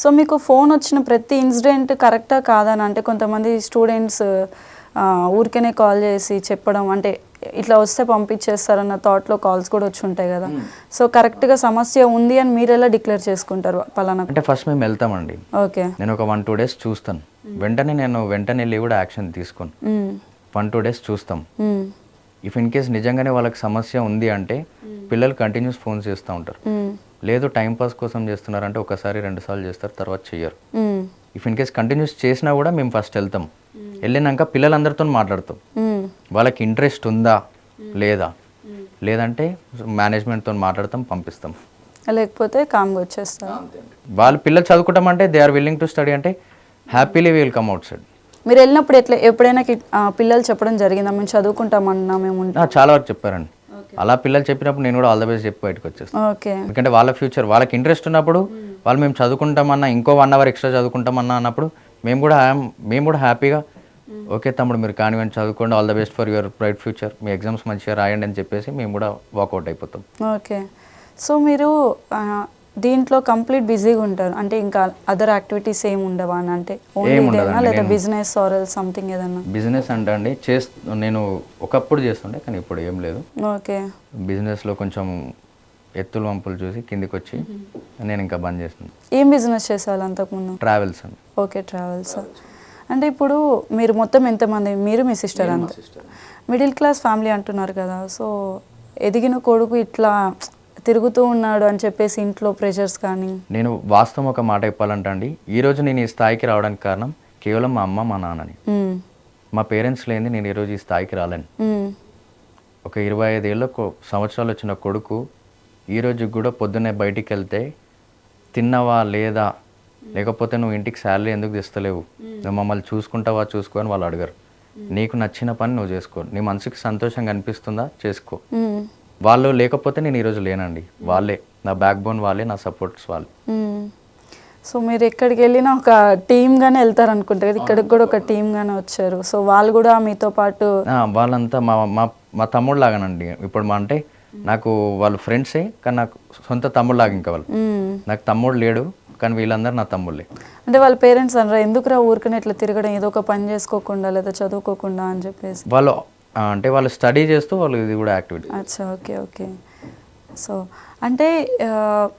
So మీకు phone వచ్చిన ప్రతి ఇన్సిడెంట్ కరెక్టా కాదని? అంటే కొంతమంది స్టూడెంట్స్ ఊరికేనే కాల్ చేసి చెప్పడం అంటే ఇట్లా వస్తే పంపించేస్తారన్న థాట్లో కాల్స్ కూడా వచ్చి ఉంటాయి కదా. సో కరెక్ట్గా సమస్య ఉంది అని మీరు ఎలా డిక్లేర్ చేసుకుంటారు పలానా? అంటే ఫస్ట్ మేము వెళ్తామండి. ఓకే. నేను ఒక వన్ టూ డేస్ చూస్తాను. వెంటనే నేను వెంటనే వెళ్ళి కూడా యాక్షన్ తీసుకోను. వన్ టూ డేస్ చూస్తాం. ఇఫ్ ఇన్ కేస్ నిజంగానే వాళ్ళకి సమస్య ఉంది అంటే పిల్లలు కంటిన్యూస్ ఫోన్ చేస్తూ ఉంటారు. లేదు టైం పాస్ కోసం చేస్తున్నారంటే ఒకసారి రెండు సార్లు చేస్తారు తర్వాత చెయ్యరు. ఇఫ్ ఇన్ కేస్ కంటిన్యూస్ చేసినా కూడా మేము ఫస్ట్ వెళ్తాం. వెళ్ళినాక పిల్లలందరితో మాట్లాడతాం. వాళ్ళకి ఇంట్రెస్ట్ ఉందా లేదా? లేదంటే మేనేజ్మెంట్తో మాట్లాడతాం పంపిస్తాం. లేకపోతే కామ్గా వచ్చేస్తారు. వాళ్ళు పిల్లలు చదువుకుంటాం అంటే they are willing to study అంటే happily will come outside మీరు వెళ్ళినప్పుడు ఎట్లా ఎప్పుడైనా పిల్లలు చెప్పడం జరిగిందా? మేము చదువుకుంటామన్నా మేము చాలా వరకు చెప్పారండి. అలా పిల్లలు చెప్పినప్పుడు నేను కూడా ఆల్ ద బెస్ట్ చెప్పి బయటకు వచ్చేస్తాను ఓకే ఎందుకంటే వాళ్ళ ఫ్యూచర్ వాళ్ళకి ఇంట్రెస్ట్ ఉన్నప్పుడు వాళ్ళు మేము చదువుకుంటామన్నా ఇంకో వన్ అవర్ ఎక్స్ట్రా చదువుకుంటామన్నా అన్నప్పుడు మేము కూడా మేము కూడా హ్యాపీగా ఓకే తమ్ముడు మీరు కానివ్వండి చదువుకోండి all the best for your bright future me exams మంచిగా రాయండి అని చెప్పేసి మేము కూడా వాకౌట్ అయిపోతాం. ఓకే సో మీరు దీంట్లో కంప్లీట్ బిజీగా ఉంటారు. అంటే ఇంకా అదర్ యాక్టివిటీస్ ఏమి ఉండవా అని అంటే ఓన్లీ ఇదేనా లేదా బిజినెస్ ఆర్ సంథింగ్ ఏదన్నా? బిజినెస్ అంటే అండి చేస్ నేను ఒకప్పుడు చేస్తుండే కానీ ఇప్పుడు ఏం లేదు. ఓకే. బిజినెస్లో కొంచెం ఎత్తులు వంపులు చూసి కిందికి వచ్చి నేను ఇంకా బంద్ చేస్తున్నాను ఏం బిజినెస్ చేసేవాళ్ళు అంతకుముందు? ట్రావెల్స్ అండి. ఓకే ట్రావెల్స్ అంటే ఇప్పుడు మీరు మొత్తం ఎంతమంది? మీరు మీ సిస్టర్ అంత. మిడిల్ క్లాస్ ఫ్యామిలీ అంటున్నారు కదా సో ఎదిగిన కొడుకు ఇట్లా తిరుగుతూ ఉన్నాడు అని చెప్పేసి ఇంట్లో ప్రెషర్స్ కానీ. నేను వాస్తవం ఒక మాట చెప్పాలంటే అండి ఈరోజు నేను ఈ స్థాయికి రావడానికి కారణం కేవలం మా అమ్మ మా నాన్నని. మా పేరెంట్స్ లేని నేను ఈరోజు ఈ స్థాయికి రాలేను. ఒక ఇరవై ఐదేళ్ళ సంవత్సరాలు వచ్చిన కొడుకు ఈ రోజు కూడా పొద్దున్నే బయటికి వెళ్తే తిన్నావా లేదా? లేకపోతే నువ్వు ఇంటికి శాలరీ ఎందుకు తెస్తలేవు? నువ్వు మమ్మల్ని చూసుకుంటావా చూసుకో అని వాళ్ళు అడగరు. నీకు నచ్చిన పని నువ్వు చేసుకో. నీ మనసుకి సంతోషంగా అనిపిస్తుందా? చేసుకో. వాళ్ళు లేకపోతే నేను ఈరోజు లేనండి. వాళ్ళే. నా బ్యాక్ బోన్ వాళ్ళే నా సపోర్ట్స్ వాళ్ళు. సో మీరు ఎక్కడికి వెళ్ళినా ఒక టీమ్గానే వెళ్తారు అనుకుంటా కదా. ఇక్కడికి కూడా ఒక టీమ్గానే వచ్చారు. సో వాళ్ళు కూడా మీతో పాటు వాళ్ళంతా మా మా మా తమ్ముడు లాగానండి ఇప్పుడు మా అంటే నాకు వాళ్ళు ఫ్రెండ్సే కానీ నాకు సొంత తమ్ముడు లాగా ఇంకా వాళ్ళు. నాకు తమ్ముడు లేడు కానీ వీళ్ళందరూ నా తమ్ముళ్ళే. అంటే వాళ్ళ పేరెంట్స్ అనరా? ఎందుకురా ఊరికనే ఇట్లా తిరగడం? ఏదో ఒక పని చేసుకోకుండా లేదా చదువుకోకుండా అని చెప్పేసి. వాళ్ళు అంటే వాళ్ళు స్టడీ చేస్తూ వాళ్ళు ఇది కూడా యాక్టివిటీ. అచ్చా ఓకే ఓకే. సో అంటే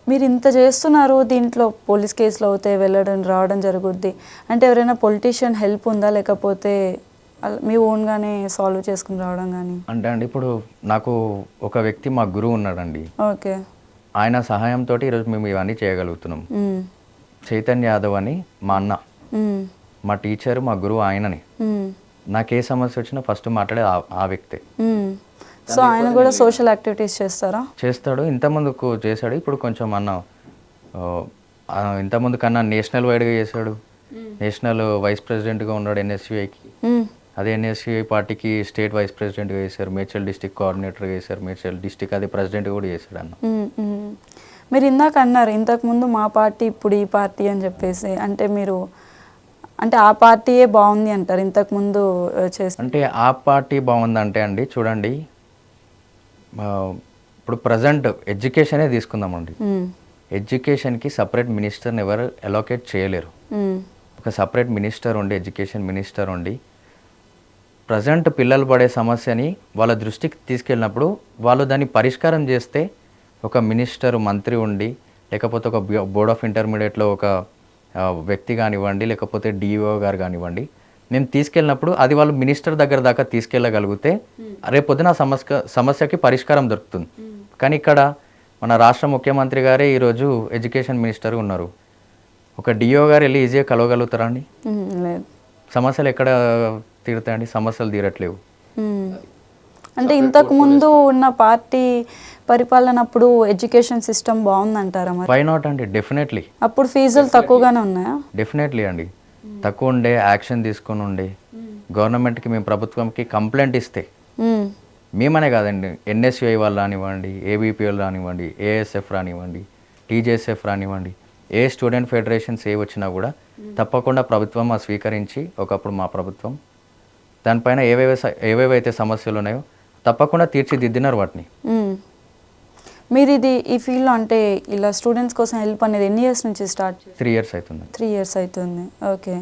మీరు ఇంత చేస్తున్నారు దీంట్లో పోలీస్ కేసులు అవుతాయి వెళ్ళడం రావడం జరుగుద్ది. అంటే ఎవరైనా పొలిటీషియన్ హెల్ప్ ఉందా? లేకపోతే మీ ఓన్గానే సాల్వ్ చేసుకుని రావడం కానీ అంటే అండి ఇప్పుడు నాకు ఒక వ్యక్తి మా గురువు ఉన్నాడండి. ఓకే. ఆయన సహాయంతో ఈరోజు మేము ఇవన్నీ చేయగలుగుతున్నాం. చైతన్య యాదవ్ అని మా అన్న. మా టీచర్ మా గురువు ఆయనని. నాకు ఏ సమస్య వచ్చినా ఫస్ట్ మాట్లాడే ఆ- వ్యక్తే. సో ఆయన కూడా సోషల్ యాక్టివిటీస్ చేస్తారా? చేస్తాడు. ఇంతకుముందుకు చేశాడు. ఇప్పుడు కొంచెం అన్న ఇంతకుముందు కన్నా నేషనల్ వైడ్గా చేశాడు. నేషనల్ వైస్ ప్రెసిడెంట్గా ఉన్నాడు ఎన్ఎస్యుఐకి. అదే ఎన్ఎస్యుఐ పార్టీకి స్టేట్ వైస్ ప్రెసిడెంట్గా చేశారు. మేడ్చల్ డిస్టిక్ కోఆర్డినేటర్గా చేశారు. మేడ్చల్ డిస్టిక్ అదే ప్రెసిడెంట్ కూడా చేశాడు అన్న. మీరు ఇందాక అన్నారు ఇంతకుముందు మా పార్టీ ఇప్పుడు ఈ పార్టీ అని చెప్పేసి. అంటే మీరు అంటే ఆ పార్టీయే బాగుంది అంటారు. ఇంతకుముందు ఆ, చేసి అంటే ఆ పార్టీ బాగుందంటే అండి చూడండి. ఇప్పుడు ప్రజెంట్ ఎడ్యుకేషనే తీసుకుందామండి. ఎడ్యుకేషన్కి సపరేట్ మినిస్టర్ని ఎవరు అలోకేట్ చేయలేరు. ఒక సపరేట్ మినిస్టర్ ఉండి ఎడ్యుకేషన్ మినిస్టర్ ఉండి ప్రజెంట్ పిల్లలు పడే సమస్యని వాళ్ళ దృష్టికి తీసుకెళ్ళినప్పుడు వాళ్ళు దాన్ని పరిష్కారం చేస్తే ఒక మినిస్టర్ మంత్రి ఉండి లేకపోతే ఒక బోర్డ్ ఆఫ్ ఇంటర్మీడియట్లో ఒక వ్యక్తి కానివ్వండి లేకపోతే డిఓ గారు కానివ్వండి నేను తీసుకెళ్ళినప్పుడు అది వాళ్ళు మినిస్టర్ దగ్గర దాకా తీసుకెళ్ళగలిగితే రేపొద్దున ఆ సమస్య సమస్యకి పరిష్కారం దొరుకుతుంది. కానీ ఇక్కడ మన రాష్ట్ర ముఖ్యమంత్రి గారే ఈరోజు ఎడ్యుకేషన్ మినిస్టర్ ఉన్నారు. ఒక డిఓ గారు వెళ్ళి ఈజీగా కలవగలుగుతారా అండి? లేదు. సమస్యలు ఎక్కడ తీరుతాయండి? సమస్యలు తీరట్లేవు. అంటే ఇంతకు ముందు ఉన్న పార్టీ పరిపాలన అప్పుడు ఎడ్యుకేషన్ సిస్టమ్ బాగుందంటారా మరి? వై నాట్ అండి? డెఫినెట్లీ అప్పుడు ఫీజులు తక్కువగానే ఉన్నాయా? డెఫినెట్లీ అండి. తక్కువ ఉండే యాక్షన్ తీసుకొని ఉండే. గవర్నమెంట్కి మేము ప్రభుత్వంకి కంప్లైంట్ ఇస్తే మ్మ్, మేమనే కాదండి. ఎన్ఎస్యుఐ వాళ్ళు రానివ్వండి ఏబీపీఎల్ రానివ్వండి ఏఎస్ఎఫ్ రానివ్వండి టీజేఎస్ఎఫ్ రానివ్వండి. ఏ స్టూడెంట్ ఫెడరేషన్స్ ఏ వచ్చినా కూడా తప్పకుండా ప్రభుత్వం ఆ స్వీకరించి ఒకప్పుడు మా ప్రభుత్వం దానిపైన ఏవేవే ఏవేవైతే సమస్యలు ఉన్నాయో తప్పకుండా తీర్చిదిద్దినారు వాటిని. మీరు ఇది ఈ ఫీల్డ్లో అంటే ఇలా స్టూడెంట్స్ కోసం హెల్ప్ అనేది ఎన్ని ఇయర్స్ నుంచి స్టార్ట్ త్రీ ఇయర్స్ అవుతుంది. త్రీ ఇయర్స్ అవుతుంది. ఓకే.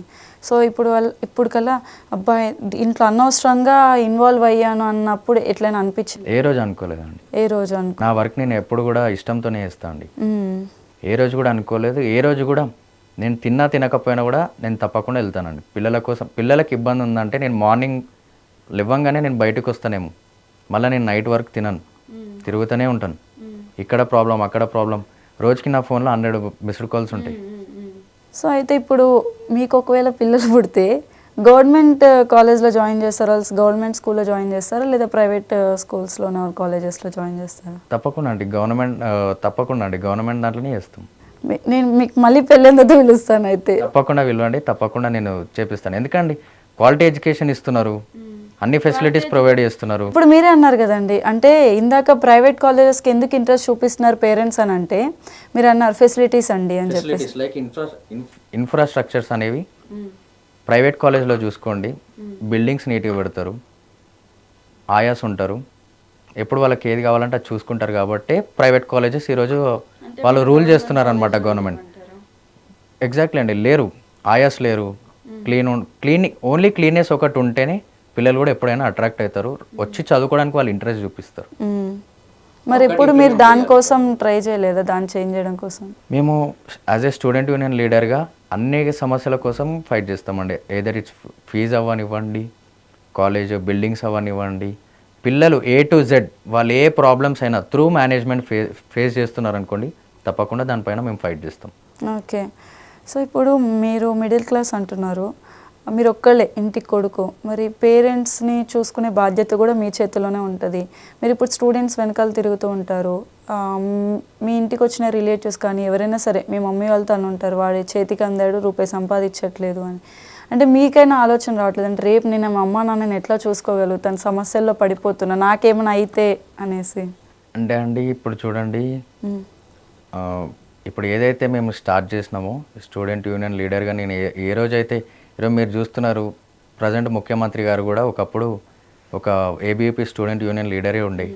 సో ఇప్పుడు వాళ్ళ ఇప్పుడు కల్లా అబ్బాయి ఇంట్లో అనవసరంగా ఇన్వాల్వ్ అయ్యాను అన్నప్పుడు ఎట్లయినా అనిపించింది? ఏ రోజు అనుకోలేదండి. ఏ రోజు అనుకో? నా వర్క్ నేను ఎప్పుడు కూడా ఇష్టంతోనే చేస్తాను అండి. ఏ రోజు కూడా అనుకోలేదు. ఏ రోజు కూడా నేను తిన్నా తినకపోయినా కూడా నేను తప్పకుండా వెళ్తానండి. పిల్లల కోసం పిల్లలకి ఇబ్బంది ఉందంటే నేను మార్నింగ్ లేవంగానే నేను బయటకు వస్తానేమో. మళ్ళీ నేను నైట్ వర్క్ తినను. తిరుగుతూనే ఉంటాను. ఇక్కడ ప్రాబ్లం అక్కడ ప్రాబ్లం. రోజుకి నా ఫోన్లో హండ్రెడ్ మిస్డ్ కాల్స్ ఉంటాయి. సో అయితే ఇప్పుడు మీకు ఒకవేళ పిల్లలు పుడితే గవర్నమెంట్ కాలేజ్లో జాయిన్ చేస్తారా? గవర్నమెంట్ స్కూల్లో జాయిన్ చేస్తారా? లేదా ప్రైవేట్ స్కూల్స్లోనో కాలేజెస్లో జాయిన్ చేస్తారా? తప్పకుండా అండి. గవర్నమెంట్ ఆ, తప్పకుండా అండి. గవర్నమెంట్ దాంట్లోనే చేస్తాం. నేను మీకు మళ్ళీ పెళ్ళేందుకు పిలుస్తాను అయితే? తప్పకుండా విలువండి తప్పకుండా నేను చేపిస్తాను. ఎందుకండి? క్వాలిటీ ఎడ్యుకేషన్ ఇస్తున్నారు. అన్ని ఫెసిలిటీస్ ప్రొవైడ్ చేస్తున్నారు. ఇప్పుడు మీరే అన్నారు కదండి అంటే ఇందాక ప్రైవేట్ కాలేజెస్కి ఎందుకు ఇంట్రెస్ట్ చూపిస్తున్నారు పేరెంట్స్ అని అంటే మీరు అన్నారు ఫెసిలిటీస్ అండి అని చెప్పేసి. లైక్ ఇన్ఫ్రాస్ట్రక్చర్స్ అనేవి ప్రైవేట్ కాలేజ్లో చూసుకోండి. బిల్డింగ్స్ నీట్గా పెడతారు. ఆయాస్ ఉంటారు. ఎప్పుడు వాళ్ళకి ఏది కావాలంటే అది చూసుకుంటారు కాబట్టి ప్రైవేట్ కాలేజెస్ ఈరోజు వాళ్ళు రూల్ చేస్తున్నారు అనమాట గవర్నమెంట్ ఎగ్జాక్ట్లీ అండి లేరు. ఆయాస్ లేరు. క్లీన్ క్లీన్ ఓన్లీ క్లీన్నెస్ ఒకటి ఉంటేనే పిల్లలు కూడా ఎప్పుడైనా అట్రాక్ట్ అవుతారు. వచ్చి చదువుకోవడానికి వాళ్ళు ఇంట్రెస్ట్ చూపిస్తారు. మరి ఎప్పుడు మీరు దానికోసం ట్రై చేయలేదా? దాన్ని చేంజ్ చేయడం కోసం? మేము యాజ్ ఏ స్టూడెంట్ యూనియన్ లీడర్గా అన్ని సమస్యల కోసం ఫైట్ చేస్తామండి. ఏదర్ ఇట్స్ ఫీజు అవ్వనివ్వండి కాలేజ్ బిల్డింగ్స్ అవ్వనివ్వండి. పిల్లలు ఏ టు జెడ్ వాళ్ళు ఏ ప్రాబ్లమ్స్ అయినా త్రూ మేనేజ్మెంట్ ఫే ఫేస్ చేస్తున్నారు అనుకోండి తప్పకుండా దానిపైన మేము ఫైట్ చేస్తాం. ఓకే. సో ఇప్పుడు మీరు మిడిల్ క్లాస్ అంటున్నారు. మీరు ఒక్కళ్ళే ఇంటికి కొడుకు. మరి పేరెంట్స్ని చూసుకునే బాధ్యత కూడా మీ చేతిలోనే ఉంటుంది. మీరు ఇప్పుడు స్టూడెంట్స్ వెనకాల తిరుగుతూ ఉంటారు. మ్, ఇంటికి వచ్చిన రిలేటివ్స్ కానీ ఎవరైనా సరే మీ మమ్మీ వాళ్ళతో అని ఉంటారు వాడి చేతికి అందాడు రూపాయి సంపాదించట్లేదు అని. అంటే మీకైనా ఆలోచన రావట్లేదు. అంటే రేపు నేను మా అమ్మ నాన్నని ఎట్లా చూసుకోగలుగుతాను సమస్యల్లో పడిపోతున్నా నాకేమైనా అయితే అనేసి. అంటే అండి ఇప్పుడు చూడండి. ఇప్పుడు ఏదైతే మేము స్టార్ట్ చేసినామో స్టూడెంట్ యూనియన్ లీడర్గా నేను ఏ ఏ రోజైతే ఈరోజు మీరు చూస్తున్నారు ప్రజెంట్ ముఖ్యమంత్రి గారు కూడా ఒకప్పుడు ఒక ఏబీపీ స్టూడెంట్ యూనియన్ లీడరే ఉండే.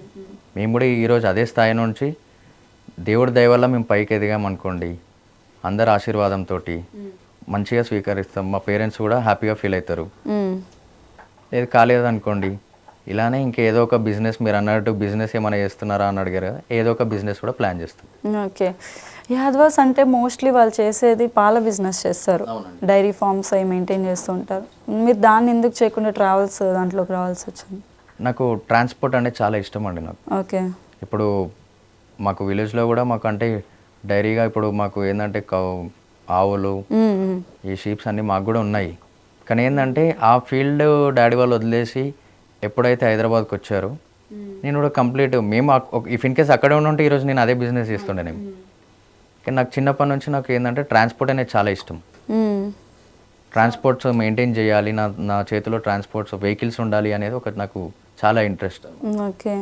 మేము కూడా ఈరోజు అదే స్థాయి నుంచి దేవుడి దయ వల్ల మేము పైకి ఎదిగామనుకోండి అందరి ఆశీర్వాదంతో మంచిగా స్వీకరిస్తాం. మా పేరెంట్స్ కూడా హ్యాపీగా ఫీల్ అవుతారు. లేదు కాలేదు అనుకోండి ఇలానే ఇంకేదో ఒక బిజినెస్ మీరు అన్నట్టు బిజినెస్ ఏమైనా చేస్తున్నారా అని అడిగారు ఏదో ఒక బిజినెస్ కూడా ప్లాన్ చేస్తాం. ఓకే. యాదవాస్ అంటే మోస్ట్లీ వాళ్ళు చేసేది పాల బిజినెస్ చేస్తారు. డైరీ ఫార్మ్స్ అవి మెయింటైన్ చేస్తూ ఉంటారు. మీరు దాన్ని ఎందుకు చేయకుండా ట్రావెల్స్ దాంట్లోకి రావాల్సి వచ్చింది? నాకు ట్రాన్స్పోర్ట్ అంటే చాలా ఇష్టం అండి నాకు. ఓకే. ఇప్పుడు మాకు విలేజ్లో కూడా మాకు అంటే డైరీగా ఇప్పుడు మాకు ఏంటంటే ఆవులు. ఈ షీప్స్ అన్నీ మాకు కూడా ఉన్నాయి. కానీ ఏంటంటే ఆ ఫీల్డ్ డాడీ వాళ్ళు వదిలేసి ఎప్పుడైతే హైదరాబాద్కి వచ్చారో నేను కూడా కంప్లీట్ మేము ఇఫ్ ఇన్ కేస్ అక్కడే ఉంటే ఈరోజు నేను అదే బిజినెస్ చేస్తుండే నేను. కానీ నాకు చిన్నప్పటి నుంచి నాకు ఏంటంటే ట్రాన్స్పోర్ట్ అనేది చాలా ఇష్టం. ట్రాన్స్పోర్ట్స్ మెయింటైన్ చేయాలి నా నా చేతిలో ట్రాన్స్పోర్ట్స్ వెహికల్స్ ఉండాలి అనేది ఒకటి నాకు చాలా ఇంట్రెస్ట్ ఓకే.